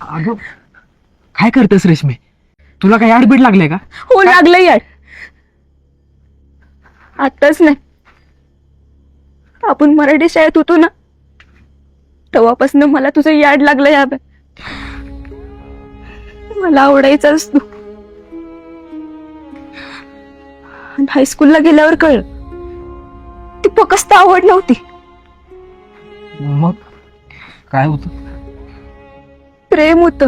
अगं काय करतेस रेशमी? तुला काही आडबीड लागले का? हो लागलं यार. आताच नाही. आपण मराठी शाळेत होतो ना तेव्हापासून मला तुझं याड लागलं या मला आवडायचाच तू हायस्कूलला गेल्यावर कळलं ती फक्त आवड नव्हती. मग काय होत? प्रेम होत.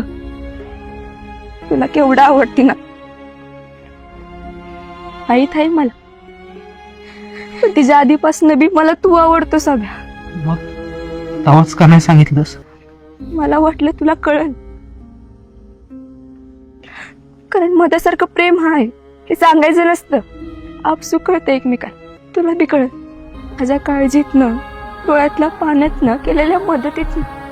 तुला केवढं आवडती ना. माहीत आहे मला. पण तिच्या आधीपासून बी मला तू आवडतो सगळ्या मग? तेव्हाच का नाही सांगितलंस? मला वाटलं तुला कळल. कारण मधासारखं प्रेम हा आहे हे सांगायचं नसतं. आपसू कळतं एकमेकांना तुला बी कळत माझ्या काळजीतनं डोळ्यातल्या पाण्यातनं केलेल्या मदतीतनं.